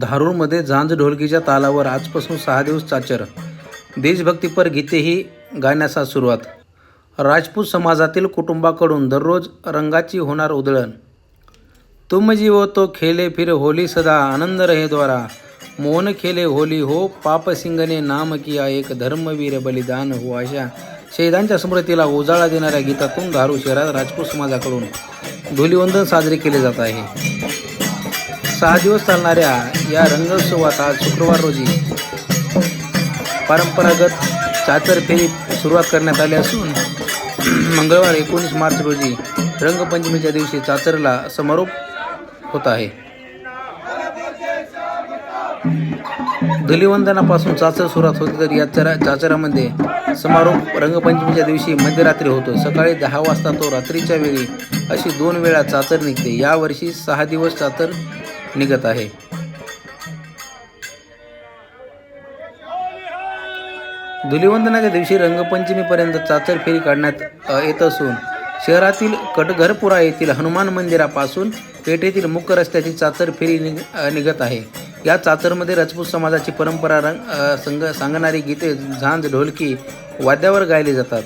धारूरमध्ये झांज ढोलकीच्या तालावर आजपासून सहा दिवस चाचर देशभक्तीपर गीतेही गाण्याचा सुरुवात. राजपूत समाजातील कुटुंबाकडून दररोज रंगाची होणार उधळण. तुम जीवो तो खेले फिर होली सदा आनंद रहे द्वारा. मोहन खेले होली हो पाप सिंगने नाम किया एक धर्मवीर बलिदान हो अशा शहीदांच्या स्मृतीला उजाळा देणाऱ्या गीतातून धारू शहरात राजपूत समाजाकडून धुलिवंदन साजरे केले जात आहे. सहा दिवस चालणाऱ्या या रंगोत्सवात आज शुक्रवार रोजी परंपरागत चाचर फेरी सुरुवात करण्यात आली असून मंगळवार एकोणीस मार्च रोजी रंगपंचमीच्या दिवशी चाचरला समारोप होत आहे. धुलिवंदनापासून चाचर सुरुवात होते तर या चरा चाचरामध्ये समारोप रंगपंचमीच्या दिवशी मध्यरात्री होतो. सकाळी दहा वाजता तो रात्रीच्या वेळी अशी दोन वेळा चाचर निघते. यावर्षी सहा दिवस चाचर निघत आहे. धुलिवंदनाच्या दिवशी रंगपंचमीपर्यंत चाचर फेरी काढण्यात येत असून शहरातील कटघरपुरा येथील हनुमान मंदिरापासून पेठेतील मुख्य रस्त्याची चाचर फेरी निघ निघत आहे. या चाचरमध्ये राजपूत समाजाची परंपरा रंग संग सांगणारी गीते झांज ढोलकी वाद्यावर गायली जातात.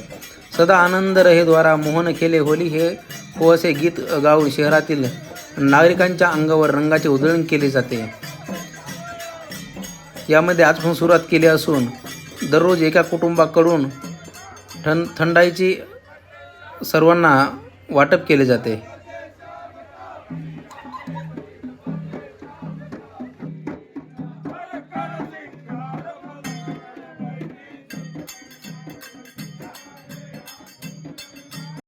सदा आनंद रहे द्वारा मोहन खेले होली हे हो असे गीत गाऊन शहरातील नागरिकांच्या अंगावर रंगाचे उधळण केले जाते. यामध्ये आजपासून सुरुवात केली असून दररोज एका कुटुंबाकडून थं थंडाईची सर्वांना वाटप केले जाते.